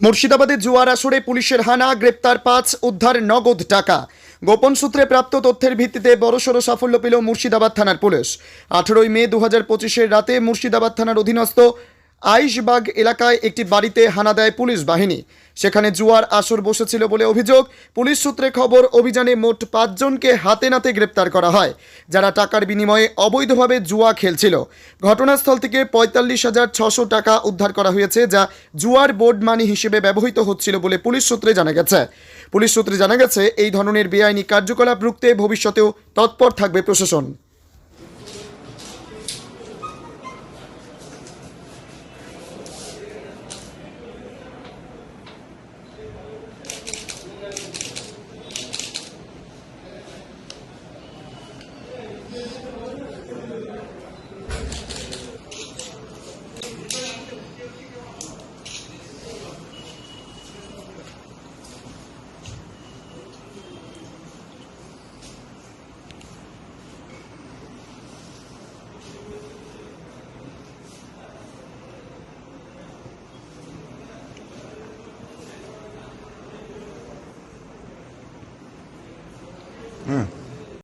মুর্শিদাবাদের জুয়ার আসরে পুলিশের হানা, গ্রেপ্তার পাঁচ, উদ্ধার নগদ টাকা। গোপন সূত্রে প্রাপ্ত তথ্যের ভিত্তিতে বড়সড় সাফল্য পেল মুর্শিদাবাদ থানার পুলিশ। আঠেরোই মে দু হাজার পঁচিশের রাতে মুর্শিদাবাদ থানার অধীনস্থ আইশবাগ এলাকায় একটি বাড়িতে হানা দেয় পুলিশ বাহিনী। সেখানে জুয়ার আসর বসেছিল বলে অভিযোগ। পুলিশ সূত্রে খবর, অভিযানে মোট পাঁচজনকে হাতে নাতে গ্রেপ্তার করা হয়, যারা টাকার বিনিময়ে অবৈধভাবে জুয়া খেলছিল। ঘটনাস্থল থেকে পঁয়তাল্লিশ হাজার ছশো টাকা উদ্ধার করা হয়েছে, যা জুয়ার বোর্ড মানি হিসেবে ব্যবহৃত হচ্ছিল বলে পুলিশ সূত্রে জানা গেছে। পুলিশ সূত্রে জানা গেছে, এই ধরনের বেআইনি কার্যকলাপ রুখতে ভবিষ্যতেও তৎপর থাকবে প্রশাসন। Yeah.